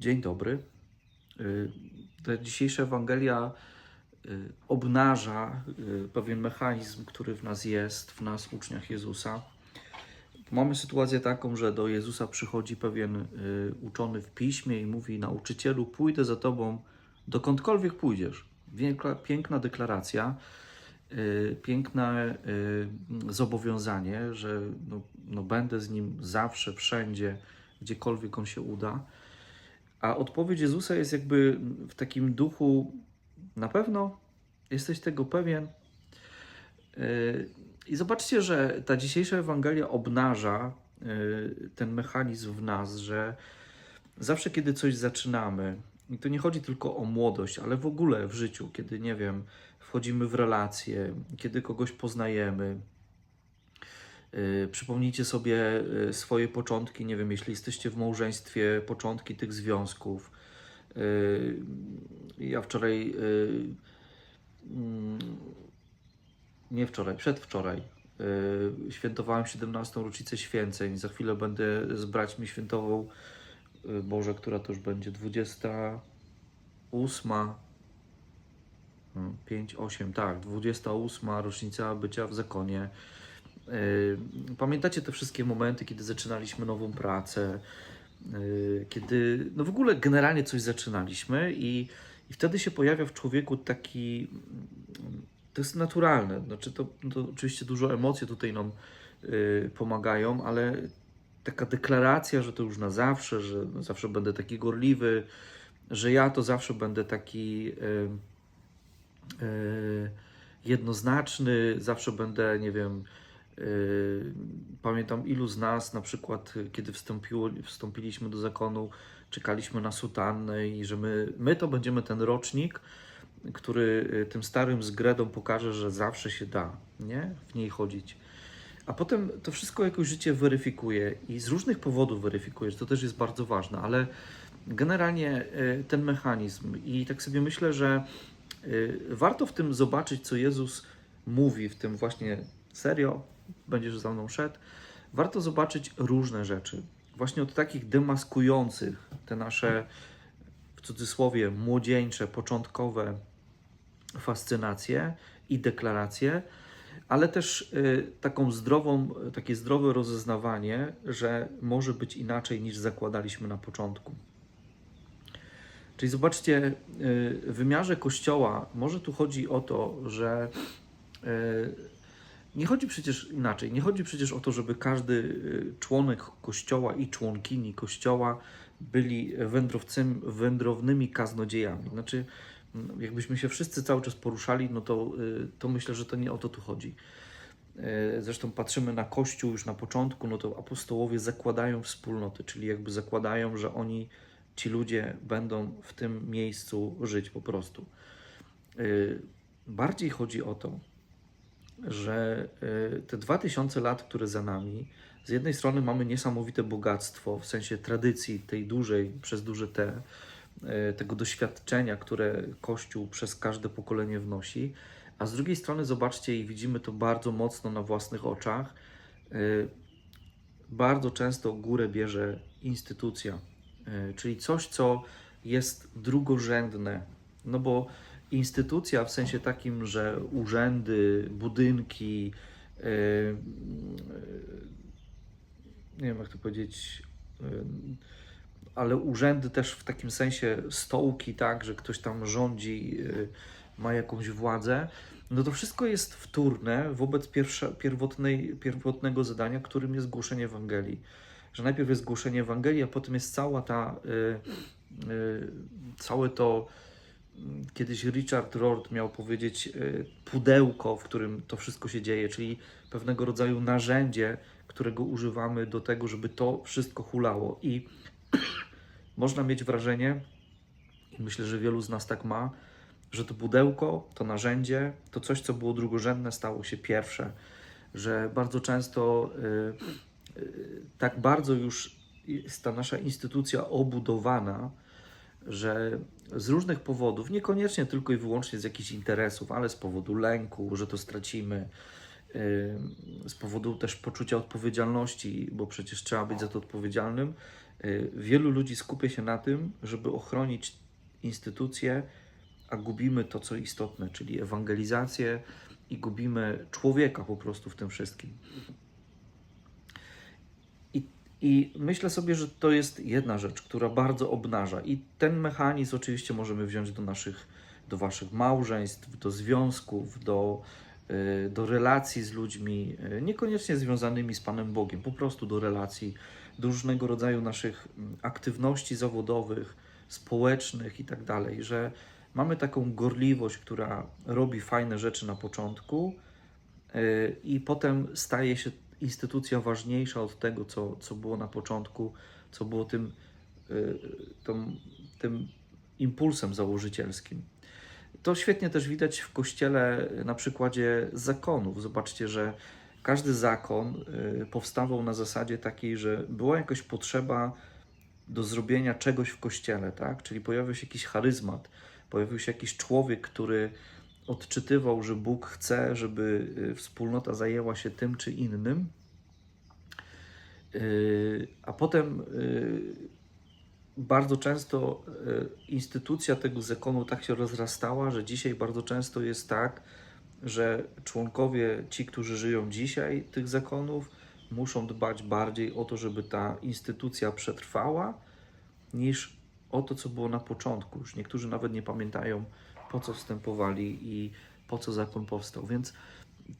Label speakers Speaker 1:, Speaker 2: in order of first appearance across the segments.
Speaker 1: Dzień dobry. Y, Ta dzisiejsza Ewangelia y, obnaża y, pewien mechanizm, który w nas jest, w nas, uczniach Jezusa. Mamy sytuację taką, że do Jezusa przychodzi pewien uczony w piśmie i mówi: Nauczycielu, pójdę za tobą dokądkolwiek pójdziesz. Piękna deklaracja, piękne zobowiązanie, że no, no będę z nim zawsze, wszędzie, gdziekolwiek on się uda. A odpowiedź Jezusa jest jakby w takim duchu, na pewno jesteś tego pewien. Yy, I zobaczcie, że ta dzisiejsza Ewangelia obnaża yy, ten mechanizm w nas, że zawsze, kiedy coś zaczynamy, i to nie chodzi tylko o młodość, ale w ogóle w życiu, kiedy nie wiem, wchodzimy w relacje, kiedy kogoś poznajemy, Przypomnijcie sobie yy, swoje początki, nie wiem, jeśli jesteście w małżeństwie, początki tych związków. Yy, Ja wczoraj, mm, nie wczoraj, przedwczoraj, świętowałem 17. rocznicę święceń. Za chwilę będę z braćmi świętował, Boże, która to już będzie 28. 5, 8, tak, 28 rocznica bycia w zakonie. Yy, Pamiętacie te wszystkie momenty, kiedy zaczynaliśmy nową pracę, yy, kiedy no w ogóle generalnie coś zaczynaliśmy i, i wtedy się pojawia w człowieku taki, mm, to jest naturalne, znaczy to, to oczywiście dużo emocji tutaj nam yy, pomagają, ale taka deklaracja, że to już na zawsze, że no zawsze będę taki gorliwy, że ja to zawsze będę taki jednoznaczny, zawsze będę, nie wiem, Pamiętam ilu z nas, na przykład, kiedy wstąpiło, wstąpiliśmy do zakonu, czekaliśmy na sutannę i że my, my to będziemy ten rocznik, który y, tym starym zgredom pokaże, że zawsze się da, nie? W niej chodzić. A potem to wszystko jakoś życie weryfikuje i z różnych powodów weryfikuje, to też jest bardzo ważne, ale generalnie y, ten mechanizm i tak sobie myślę, że y, warto w tym zobaczyć, co Jezus mówi w tym właśnie serio, będziesz za mną szedł. Warto zobaczyć różne rzeczy. Właśnie od takich demaskujących te nasze, w cudzysłowie, młodzieńcze, początkowe fascynacje i deklaracje, ale też y, taką zdrową, takie zdrowe rozeznawanie, że może być inaczej niż zakładaliśmy na początku. Czyli zobaczcie, y, w wymiarze Kościoła może tu chodzi o to, że y, nie chodzi przecież inaczej, nie chodzi przecież o to, żeby każdy y, członek Kościoła i członkini Kościoła byli wędrownymi kaznodziejami. Znaczy, jakbyśmy się wszyscy cały czas poruszali, no to, y, to myślę, że to nie o to tu chodzi. Y, Zresztą patrzymy na Kościół już na początku, no to apostołowie zakładają wspólnoty, czyli jakby zakładają, że oni, ci ludzie będą w tym miejscu żyć po prostu. Y, Bardziej chodzi o to, że y, te 2000 lat, które za nami, z jednej strony mamy niesamowite bogactwo w sensie tradycji tej dużej, przez duże T, y, tego doświadczenia, które Kościół przez każde pokolenie wnosi, a z drugiej strony zobaczcie i widzimy to bardzo mocno na własnych oczach, y, bardzo często górę bierze instytucja, czyli coś, co jest drugorzędne, no bo instytucja w sensie takim, że urzędy, budynki, yy, yy, nie wiem jak to powiedzieć, yy, ale urzędy też w takim sensie stołki, tak, że ktoś tam rządzi, ma jakąś władzę, no to wszystko jest wtórne wobec pierwsza, pierwotnej, pierwotnego zadania, którym jest głoszenie Ewangelii. Że najpierw jest głoszenie Ewangelii, a potem jest cała ta, yy, yy, całe to, Kiedyś Richard Rord miał powiedzieć y, pudełko, w którym to wszystko się dzieje, czyli pewnego rodzaju narzędzie, którego używamy do tego, żeby to wszystko hulało. I można mieć wrażenie, i myślę, że wielu z nas tak ma, że to pudełko, to narzędzie, to coś, co było drugorzędne, stało się pierwsze. Że bardzo często y, y, tak bardzo już jest ta nasza instytucja obudowana, że z różnych powodów, niekoniecznie tylko i wyłącznie z jakichś interesów, ale z powodu lęku, że to stracimy, yy, z powodu też poczucia odpowiedzialności, bo przecież trzeba być za to odpowiedzialnym, Y, Wielu ludzi skupia się na tym, żeby ochronić instytucje, a gubimy to, co istotne, czyli ewangelizację i gubimy człowieka po prostu w tym wszystkim. I, myślę sobie, że to jest jedna rzecz, która bardzo obnaża. I ten mechanizm oczywiście możemy wziąć do naszych, do waszych małżeństw, do związków, do, y, do relacji z ludźmi, y, niekoniecznie związanymi z Panem Bogiem, po prostu do relacji, do różnego rodzaju naszych mm, aktywności zawodowych, społecznych i tak dalej, że mamy taką gorliwość, która robi fajne rzeczy na początku, y, i potem staje się instytucja ważniejsza od tego, co, co było na początku, co było tym, y, tym impulsem założycielskim. To świetnie też widać w kościele na przykładzie zakonów. Zobaczcie, że każdy zakon y, powstawał na zasadzie takiej, że była jakaś potrzeba do zrobienia czegoś w kościele, tak? Czyli pojawił się jakiś charyzmat, pojawił się jakiś człowiek, który odczytywał, że Bóg chce, żeby y, wspólnota zajęła się tym czy innym. Y, A potem y, bardzo często instytucja tego zakonu tak się rozrastała, że dzisiaj bardzo często jest tak, że członkowie, ci, którzy żyją dzisiaj tych zakonów, muszą dbać bardziej o to, żeby ta instytucja przetrwała, niż o to, co było na początku. Już niektórzy nawet nie pamiętają, po co wstępowali i po co zakon powstał. Więc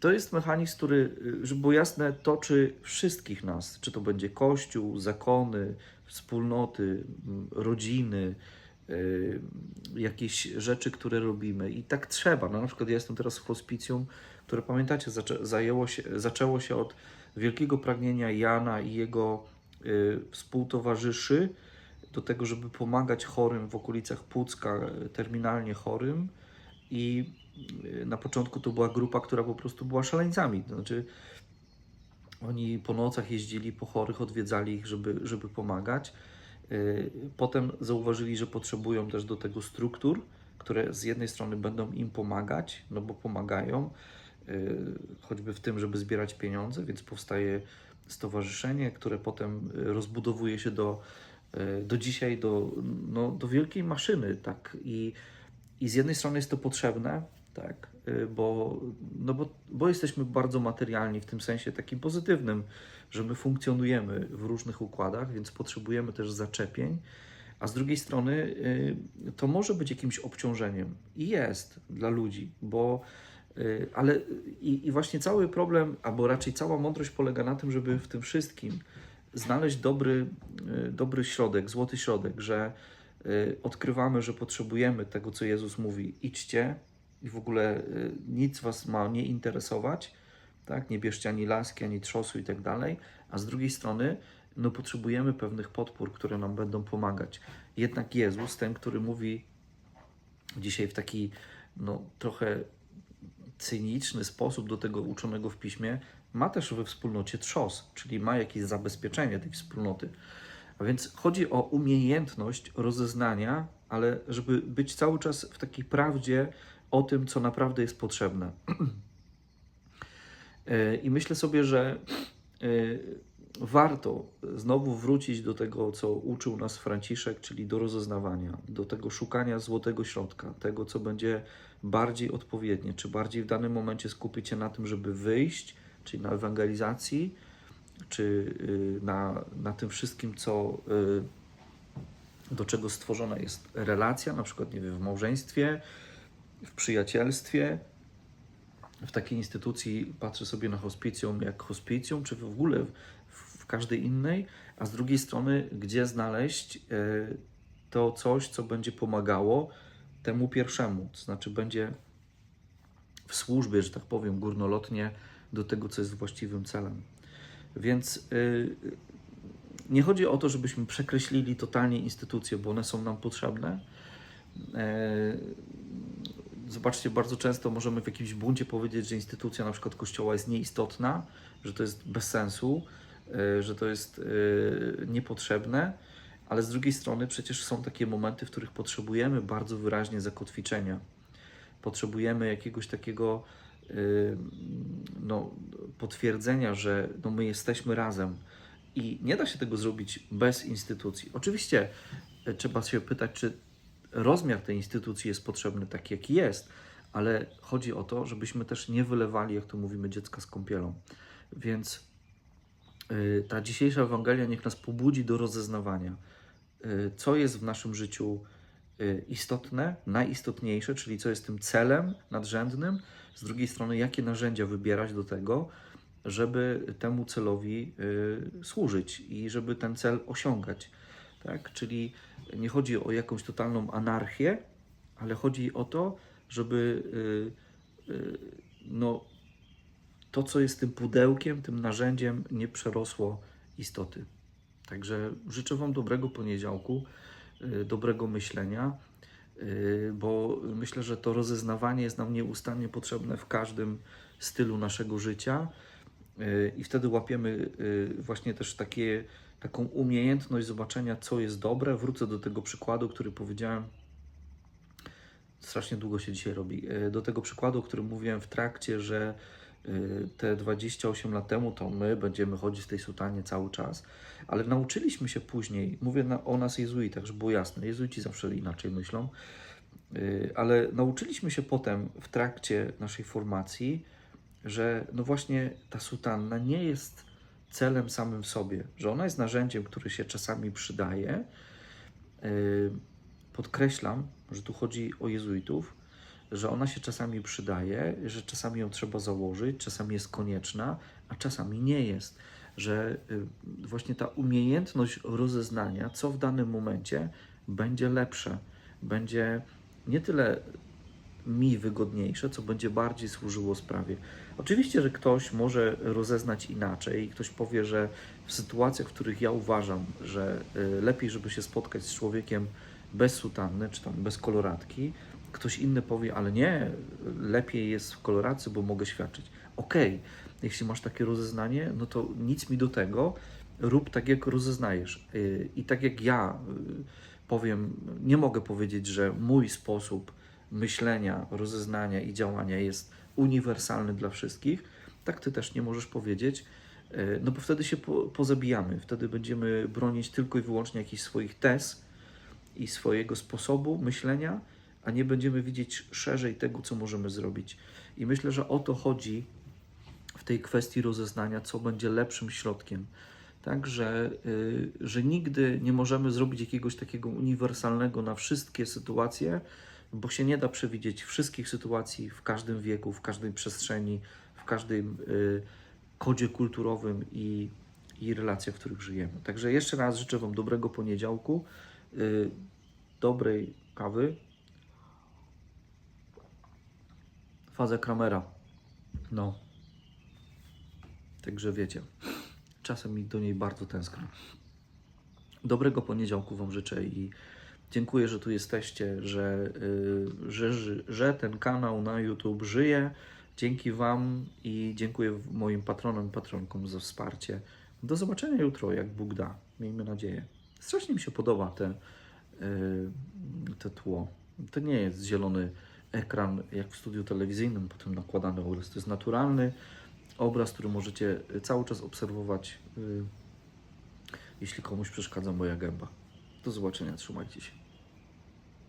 Speaker 1: to jest mechanizm, który, y, żeby było jasne, toczy wszystkich nas, czy to będzie kościół, zakony, wspólnoty, rodziny, y, jakieś rzeczy, które robimy. I tak trzeba. No, na przykład ja jestem teraz w hospicjum, które pamiętacie, zajęło się, zaczęło się od wielkiego pragnienia Jana i jego y, współtowarzyszy do tego, żeby pomagać chorym w okolicach Pucka, y, terminalnie chorym. I y, na początku to była grupa, która po prostu była szaleńcami. To znaczy, oni po nocach jeździli po chorych, odwiedzali ich, żeby, żeby pomagać. Y, Potem zauważyli, że potrzebują też do tego struktur, które z jednej strony będą im pomagać, no bo pomagają, choćby w tym, żeby zbierać pieniądze, więc powstaje stowarzyszenie, które potem rozbudowuje się do, do dzisiaj, do, no, do wielkiej maszyny, tak. I, I z jednej strony jest to potrzebne, tak, y, bo, no bo, bo jesteśmy bardzo materialni w tym sensie takim pozytywnym, że my funkcjonujemy w różnych układach, więc potrzebujemy też zaczepień, a z drugiej strony y, to może być jakimś obciążeniem i jest dla ludzi, bo ale i, i właśnie cały problem, albo raczej cała mądrość polega na tym, żeby w tym wszystkim znaleźć dobry, y, dobry środek, złoty środek, że y, odkrywamy, że potrzebujemy tego, co Jezus mówi: idźcie i w ogóle y, nic was ma nie interesować, tak? Nie bierzcie ani laski, ani trzosu i tak dalej, a z drugiej strony no potrzebujemy pewnych podpór, które nam będą pomagać. Jednak Jezus, ten, który mówi dzisiaj w taki no, trochę cyniczny sposób do tego uczonego w piśmie, ma też we wspólnocie trzos, czyli ma jakieś zabezpieczenie tej wspólnoty. A więc chodzi o umiejętność rozeznania, ale żeby być cały czas w takiej prawdzie o tym, co naprawdę jest potrzebne. E, I myślę sobie, że e, warto znowu wrócić do tego, co uczył nas Franciszek, czyli do rozeznawania, do tego szukania złotego środka, tego, co będzie bardziej odpowiednie, czy bardziej w danym momencie skupić się na tym, żeby wyjść, czyli na ewangelizacji, czy y, na, na tym wszystkim, co, y, do czego stworzona jest relacja, na przykład nie wiem, w małżeństwie, w przyjacielstwie, w takiej instytucji patrzę sobie na hospicjum jak hospicjum, czy w ogóle w, w każdej innej, a z drugiej strony, gdzie znaleźć e, to coś, co będzie pomagało temu pierwszemu, to znaczy będzie w służbie, że tak powiem, górnolotnie do tego, co jest właściwym celem. Więc y, nie chodzi o to, żebyśmy przekreślili totalnie instytucje, bo one są nam potrzebne. E, Zobaczcie, bardzo często możemy w jakimś buncie powiedzieć, że instytucja na przykład kościoła jest nieistotna, że to jest bez sensu, e, że to jest e, niepotrzebne, ale z drugiej strony przecież są takie momenty, w których potrzebujemy bardzo wyraźnie zakotwiczenia. Potrzebujemy jakiegoś takiego no, potwierdzenia, że no, my jesteśmy razem I nie da się tego zrobić bez instytucji. Oczywiście e, trzeba się pytać, czy rozmiar tej instytucji jest potrzebny taki, jaki jest, ale chodzi o to, żebyśmy też nie wylewali, jak to mówimy, dziecka z kąpielą. Więc y, ta dzisiejsza Ewangelia niech nas pobudzi do rozeznawania, y, co jest w naszym życiu y, istotne, najistotniejsze, czyli co jest tym celem nadrzędnym, z drugiej strony, jakie narzędzia wybierać do tego, żeby temu celowi y, służyć i żeby ten cel osiągać. Tak? Czyli nie chodzi o jakąś totalną anarchię, ale chodzi o to, żeby y, y, no, to, co jest tym pudełkiem, tym narzędziem, nie przerosło istoty. Także życzę Wam dobrego poniedziałku, dobrego myślenia, bo myślę, że to rozeznawanie jest nam nieustannie potrzebne w każdym stylu naszego życia y, i wtedy łapiemy y, właśnie też takie, taką umiejętność zobaczenia, co jest dobre. Wrócę do tego przykładu, który powiedziałem. Strasznie długo się dzisiaj robi. Y, Do tego przykładu, o którym mówiłem w trakcie, że y, te 28 lat temu to my będziemy chodzić w tej sutanie cały czas, ale nauczyliśmy się później, mówię na, o nas jezuitach, żeby było jasne, jezuici zawsze inaczej myślą, y, ale nauczyliśmy się potem w trakcie naszej formacji, że no właśnie ta sutanna nie jest celem samym w sobie, że ona jest narzędziem, który się czasami przydaje. Y, Podkreślam, że tu chodzi o jezuitów, że ona się czasami przydaje, że czasami ją trzeba założyć, czasami jest konieczna, a czasami nie jest. Że y, właśnie ta umiejętność rozeznania, co w danym momencie będzie lepsze, będzie nie tyle mi wygodniejsze, co będzie bardziej służyło sprawie. Oczywiście, że ktoś może rozeznać inaczej i ktoś powie, że w sytuacjach, w których ja uważam, że y, lepiej, żeby się spotkać z człowiekiem bez sutanny, czy tam bez koloratki, ktoś inny powie, ale nie, lepiej jest w koloracji, bo mogę świadczyć. Okej, jeśli masz takie rozeznanie, no to nic mi do tego, rób tak, jak rozeznajesz. I tak jak ja y, powiem, nie mogę powiedzieć, że mój sposób myślenia, rozeznania i działania jest uniwersalny dla wszystkich, tak ty też nie możesz powiedzieć, y, no bo wtedy się po, pozabijamy, wtedy będziemy bronić tylko i wyłącznie jakichś swoich tez i swojego sposobu myślenia, a nie będziemy widzieć szerzej tego, co możemy zrobić. I myślę, że o to chodzi w tej kwestii rozeznania, co będzie lepszym środkiem. Tak, że, y, że nigdy nie możemy zrobić jakiegoś takiego uniwersalnego na wszystkie sytuacje, bo się nie da przewidzieć wszystkich sytuacji w każdym wieku, w każdej przestrzeni, w każdym y, kodzie kulturowym i, i relacjach, w których żyjemy. Także jeszcze raz życzę Wam dobrego poniedziałku, y, dobrej kawy. Faza Kramera. No. Także wiecie, czasem mi do niej bardzo tęsknię. Dobrego poniedziałku Wam życzę i dziękuję, że tu jesteście, że, y, że, że, ten kanał na YouTube żyje. Dzięki Wam i dziękuję moim patronom i patronkom za wsparcie. Do zobaczenia jutro, jak Bóg da. Miejmy nadzieję. Strasznie mi się podoba te, y, te tło. To nie jest zielony ekran jak w studiu telewizyjnym, potem nakładany obraz. To jest naturalny obraz, który możecie cały czas obserwować, y, jeśli komuś przeszkadza moja gęba. Do zobaczenia, trzymajcie się.